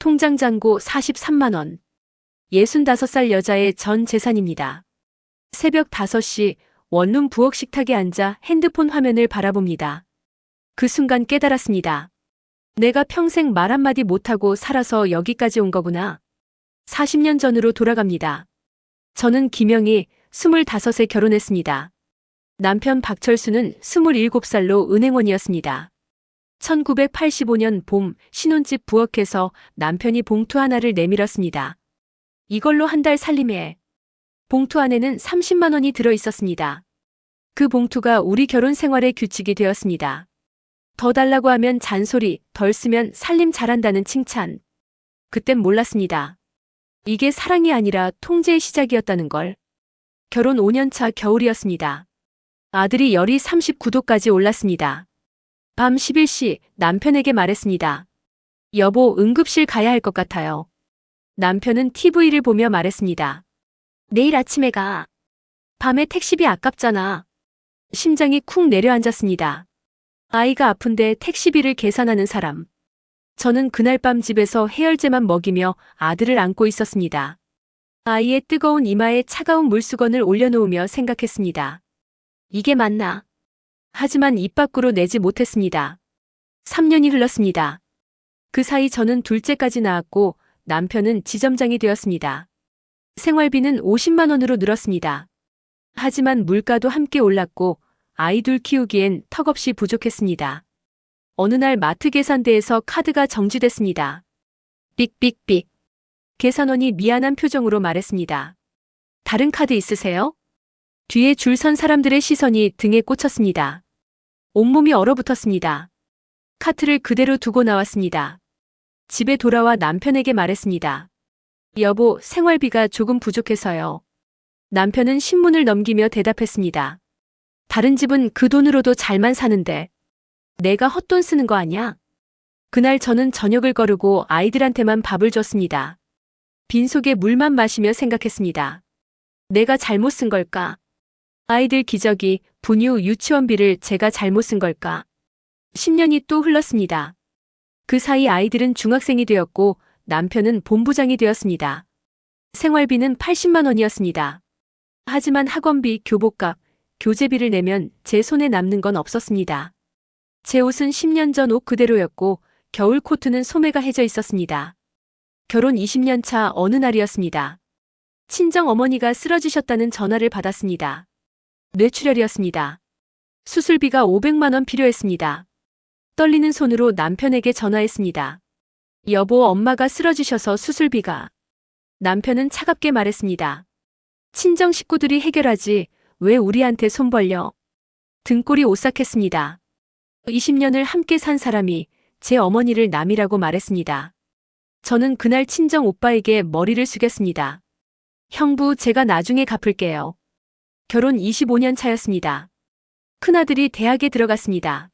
통장 잔고 43만원. 65살 여자의 전 재산입니다. 새벽 5시 원룸 부엌 식탁에 앉아 핸드폰 화면을 바라봅니다. 그 순간 깨달았습니다. 내가 평생 말 한마디 못하고 살아서 여기까지 온 거구나. 40년 전으로 돌아갑니다. 저는 김영희 25에 결혼했습니다. 남편 박철수는 27살로 은행원이었습니다. 1985년 봄 신혼집 부엌에서 남편이 봉투 하나를 내밀었습니다. 이걸로 한 달 살림해. 봉투 안에는 30만 원이 들어 있었습니다. 그 봉투가 우리 결혼 생활의 규칙이 되었습니다. 더 달라고 하면 잔소리, 덜 쓰면 살림 잘한다는 칭찬. 그땐 몰랐습니다. 이게 사랑이 아니라 통제의 시작이었다는 걸. 결혼 5년 차 겨울이었습니다. 아들이 열이 39도까지 올랐습니다. 밤 11시 남편에게 말했습니다. 여보, 응급실 가야 할 것 같아요. 남편은 TV를 보며 말했습니다. 내일 아침에 가. 밤에 택시비 아깝잖아. 심장이 쿵 내려앉았습니다. 아이가 아픈데 택시비를 계산하는 사람. 저는 그날 밤 집에서 해열제만 먹이며 아들을 안고 있었습니다. 아이의 뜨거운 이마에 차가운 물수건을 올려놓으며 생각했습니다. 이게 맞나? 하지만 입 밖으로 내지 못했습니다. 3년이 흘렀습니다. 그 사이 저는 둘째까지 낳았고 남편은 지점장이 되었습니다. 생활비는 50만 원으로 늘었습니다. 하지만 물가도 함께 올랐고 아이 둘 키우기엔 턱없이 부족했습니다. 어느 날 마트 계산대에서 카드가 정지됐습니다. 삑삑삑. 계산원이 미안한 표정으로 말했습니다. 다른 카드 있으세요? 뒤에 줄 선 사람들의 시선이 등에 꽂혔습니다. 온몸이 얼어붙었습니다. 카트를 그대로 두고 나왔습니다. 집에 돌아와 남편에게 말했습니다. 여보, 생활비가 조금 부족해서요. 남편은 신문을 넘기며 대답했습니다. 다른 집은 그 돈으로도 잘만 사는데 내가 헛돈 쓰는 거 아냐? 그날 저는 저녁을 거르고 아이들한테만 밥을 줬습니다. 빈속에 물만 마시며 생각했습니다. 내가 잘못 쓴 걸까? 아이들 기저귀, 분유, 유치원비를 제가 잘못 쓴 걸까? 10년이 또 흘렀습니다. 그 사이 아이들은 중학생이 되었고 남편은 본부장이 되었습니다. 생활비는 80만 원이었습니다. 하지만 학원비, 교복값, 교재비를 내면 제 손에 남는 건 없었습니다. 제 옷은 10년 전 옷 그대로였고 겨울 코트는 소매가 해져 있었습니다. 결혼 20년 차 어느 날이었습니다. 친정 어머니가 쓰러지셨다는 전화를 받았습니다. 뇌출혈이었습니다. 수술비가 500만 원 필요했습니다. 떨리는 손으로 남편에게 전화했습니다. 여보, 엄마가 쓰러지셔서 수술비가. 남편은 차갑게 말했습니다. 친정 식구들이 해결하지 왜 우리한테 손 벌려? 등골이 오싹했습니다. 20년을 함께 산 사람이 제 어머니를 남이라고 말했습니다. 저는 그날 친정 오빠에게 머리를 숙였습니다. 형부, 제가 나중에 갚을게요. 결혼 25년 차였습니다. 큰아들이 대학에 들어갔습니다.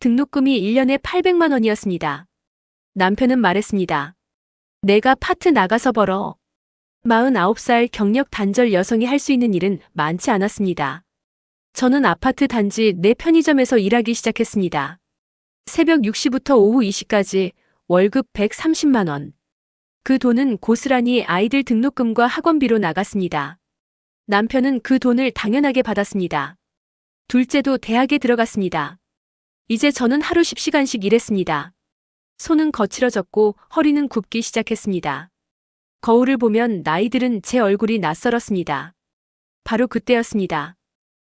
등록금이 1년에 800만 원이었습니다. 남편은 말했습니다. 내가 파트 나가서 벌어. 49살 경력 단절 여성이 할 수 있는 일은 많지 않았습니다. 저는 아파트 단지 내 편의점에서 일하기 시작했습니다. 새벽 6시부터 오후 2시까지 월급 130만 원. 그 돈은 고스란히 아이들 등록금과 학원비로 나갔습니다. 남편은 그 돈을 당연하게 받았습니다. 둘째도 대학에 들어갔습니다. 이제 저는 하루 10시간씩 일했습니다. 손은 거칠어졌고 허리는 굽기 시작했습니다. 거울을 보면 나이들은 제 얼굴이 낯설었습니다. 바로 그때였습니다.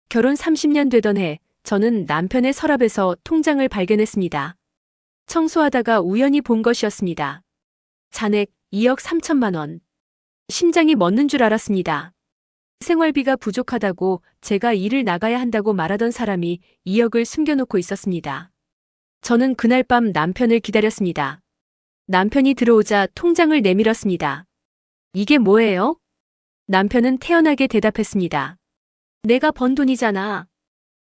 결혼 30년 되던 해, 저는 남편의 서랍에서 통장을 발견했습니다. 청소하다가 우연히 본 것이었습니다. 잔액 2억 3천만 원. 심장이 멎는 줄 알았습니다. 생활비가 부족하다고 제가 일을 나가야 한다고 말하던 사람이 2억을 숨겨놓고 있었습니다. 저는 그날 밤 남편을 기다렸습니다. 남편이 들어오자 통장을 내밀었습니다. 이게 뭐예요? 남편은 태연하게 대답했습니다. 내가 번 돈이잖아.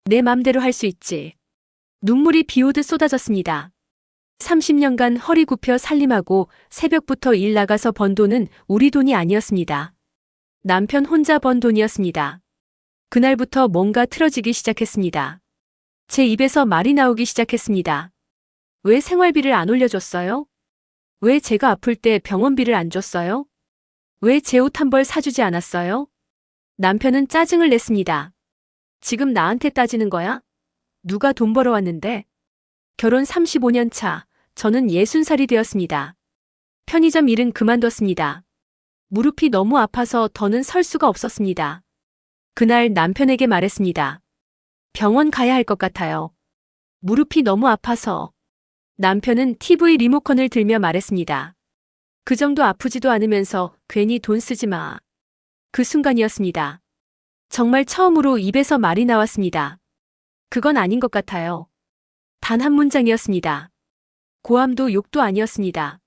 내 맘대로 할 수 있지. 눈물이 비오듯 쏟아졌습니다. 30년간 허리 굽혀 살림하고 새벽부터 일 나가서 번 돈은 우리 돈이 아니었습니다. 남편 혼자 번 돈이었습니다. 그날부터 뭔가 틀어지기 시작했습니다. 제 입에서 말이 나오기 시작했습니다. 왜 생활비를 안 올려줬어요? 왜 제가 아플 때 병원비를 안 줬어요? 왜 제 옷 한 벌 사주지 않았어요? 남편은 짜증을 냈습니다. 지금 나한테 따지는 거야? 누가 돈 벌어왔는데? 결혼 35년 차, 저는 60살이 되었습니다. 편의점 일은 그만뒀습니다. 무릎이 너무 아파서 더는 설 수가 없었습니다. 그날 남편에게 말했습니다. 병원 가야 할 것 같아요. 무릎이 너무 아파서. 남편은 TV 리모컨을 들며 말했습니다. 그 정도 아프지도 않으면서 괜히 돈 쓰지 마. 그 순간이었습니다. 정말 처음으로 입에서 말이 나왔습니다. 그건 아닌 것 같아요. 단 한 문장이었습니다. 고함도 욕도 아니었습니다.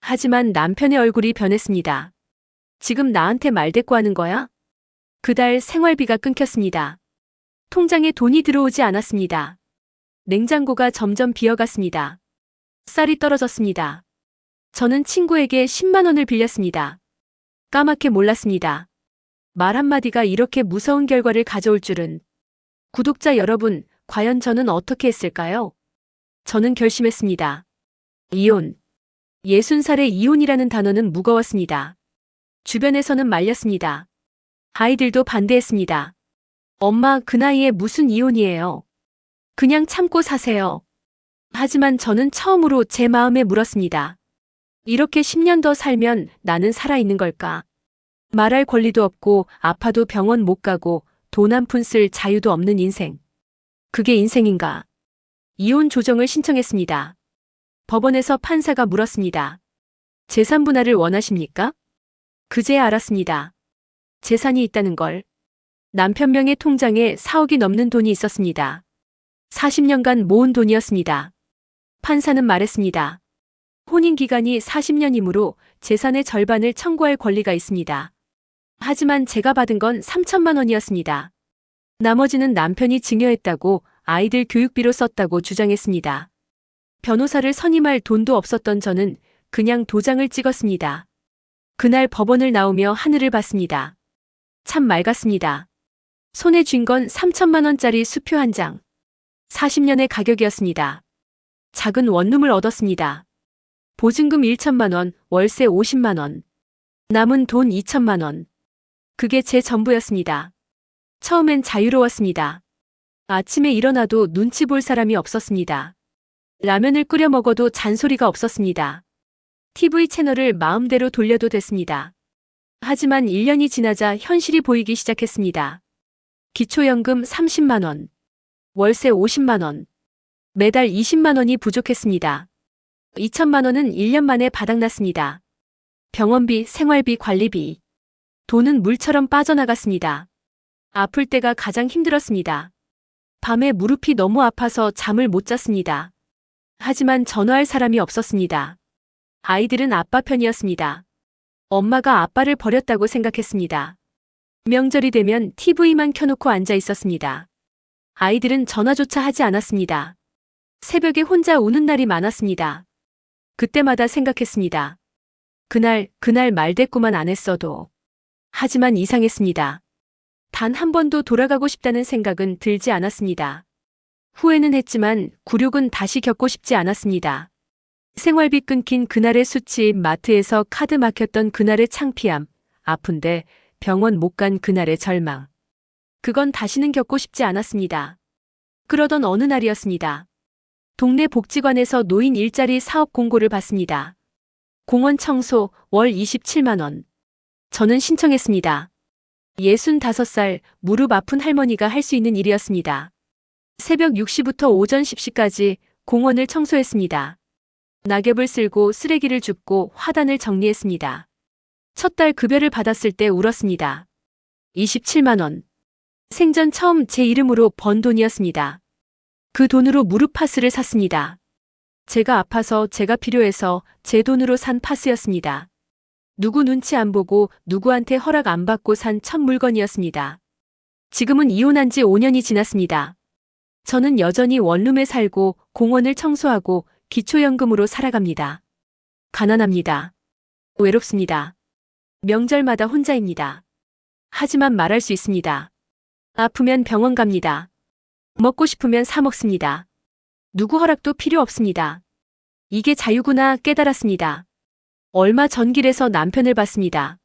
하지만 남편의 얼굴이 변했습니다. 지금 나한테 말대꾸 하는 거야? 그달 생활비가 끊겼습니다. 통장에 돈이 들어오지 않았습니다. 냉장고가 점점 비어갔습니다. 쌀이 떨어졌습니다. 저는 친구에게 10만 원을 빌렸습니다. 까맣게 몰랐습니다. 말 한마디가 이렇게 무서운 결과를 가져올 줄은. 구독자 여러분, 과연 저는 어떻게 했을까요? 저는 결심했습니다. 이혼. 60살의 이혼이라는 단어는 무거웠습니다. 주변에서는 말렸습니다. 아이들도 반대했습니다. 엄마 그 나이에 무슨 이혼이에요. 그냥 참고 사세요. 하지만 저는 처음으로 제 마음에 물었습니다. 이렇게 10년 더 살면 나는 살아있는 걸까? 말할 권리도 없고 아파도 병원 못 가고 돈 한 푼 쓸 자유도 없는 인생. 그게 인생인가? 이혼 조정을 신청했습니다. 법원에서 판사가 물었습니다. 재산 분할을 원하십니까? 그제야 알았습니다. 재산이 있다는 걸. 남편 명의 통장에 4억이 넘는 돈이 있었습니다. 40년간 모은 돈이었습니다. 판사는 말했습니다. 혼인 기간이 40년이므로 재산의 절반을 청구할 권리가 있습니다. 하지만 제가 받은 건 3천만 원이었습니다. 나머지는 남편이 증여했다고 아이들 교육비로 썼다고 주장했습니다. 변호사를 선임할 돈도 없었던 저는 그냥 도장을 찍었습니다. 그날 법원을 나오며 하늘을 봤습니다. 참 맑았습니다. 손에 쥔 건 3천만 원짜리 수표 한 장. 40년의 가격이었습니다. 작은 원룸을 얻었습니다. 보증금 1천만 원, 월세 50만 원. 남은 돈 2천만 원. 그게 제 전부였습니다. 처음엔 자유로웠습니다. 아침에 일어나도 눈치 볼 사람이 없었습니다. 라면을 끓여 먹어도 잔소리가 없었습니다. TV 채널을 마음대로 돌려도 됐습니다. 하지만 1년이 지나자 현실이 보이기 시작했습니다. 기초연금 30만원, 월세 50만원, 매달 20만원이 부족했습니다. 2천만원은 1년 만에 바닥났습니다. 병원비, 생활비, 관리비. 돈은 물처럼 빠져나갔습니다. 아플 때가 가장 힘들었습니다. 밤에 무릎이 너무 아파서 잠을 못 잤습니다. 하지만 전화할 사람이 없었습니다. 아이들은 아빠 편이었습니다. 엄마가 아빠를 버렸다고 생각했습니다. 명절이 되면 TV만 켜놓고 앉아 있었습니다. 아이들은 전화조차 하지 않았습니다. 새벽에 혼자 우는 날이 많았습니다. 그때마다 생각했습니다. 그날, 그날 말대꾸만 안 했어도. 하지만 이상했습니다. 단 한 번도 돌아가고 싶다는 생각은 들지 않았습니다. 후회는 했지만 굴욕은 다시 겪고 싶지 않았습니다. 생활비 끊긴 그날의 수치, 마트에서 카드 막혔던 그날의 창피함, 아픈데 병원 못 간 그날의 절망. 그건 다시는 겪고 싶지 않았습니다. 그러던 어느 날이었습니다. 동네 복지관에서 노인 일자리 사업 공고를 받습니다. 공원 청소 월 27만원. 저는 신청했습니다. 65살 무릎 아픈 할머니가 할 수 있는 일이었습니다. 새벽 6시부터 오전 10시까지 공원을 청소했습니다. 낙엽을 쓸고 쓰레기를 줍고 화단을 정리했습니다. 첫 달 급여를 받았을 때 울었습니다. 27만원. 생전 처음 제 이름으로 번 돈이었습니다. 그 돈으로 무릎 파스를 샀습니다. 제가 아파서 제가 필요해서 제 돈으로 산 파스였습니다. 누구 눈치 안 보고 누구한테 허락 안 받고 산 첫 물건이었습니다. 지금은 이혼한 지 5년이 지났습니다. 저는 여전히 원룸에 살고 공원을 청소하고 기초연금으로 살아갑니다. 가난합니다. 외롭습니다. 명절마다 혼자입니다. 하지만 말할 수 있습니다. 아프면 병원 갑니다. 먹고 싶으면 사 먹습니다. 누구 허락도 필요 없습니다. 이게 자유구나 깨달았습니다. 얼마 전 길에서 남편을 봤습니다.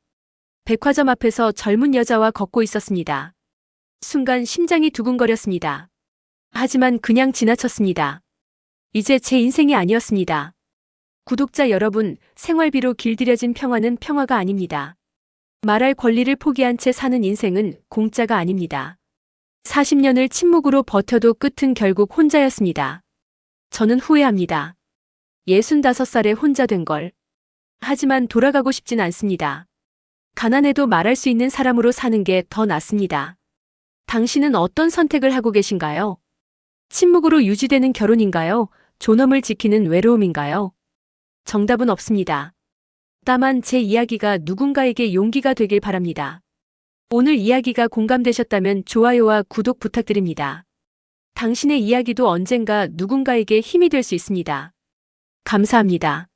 백화점 앞에서 젊은 여자와 걷고 있었습니다. 순간 심장이 두근거렸습니다. 하지만 그냥 지나쳤습니다. 이제 제 인생이 아니었습니다. 구독자 여러분, 생활비로 길들여진 평화는 평화가 아닙니다. 말할 권리를 포기한 채 사는 인생은 공짜가 아닙니다. 40년을 침묵으로 버텨도 끝은 결국 혼자였습니다. 저는 후회합니다. 65살에 혼자 된 걸. 하지만 돌아가고 싶진 않습니다. 가난해도 말할 수 있는 사람으로 사는 게 더 낫습니다. 당신은 어떤 선택을 하고 계신가요? 침묵으로 유지되는 결혼인가요? 존엄을 지키는 외로움인가요? 정답은 없습니다. 다만 제 이야기가 누군가에게 용기가 되길 바랍니다. 오늘 이야기가 공감되셨다면 좋아요와 구독 부탁드립니다. 당신의 이야기도 언젠가 누군가에게 힘이 될 수 있습니다. 감사합니다.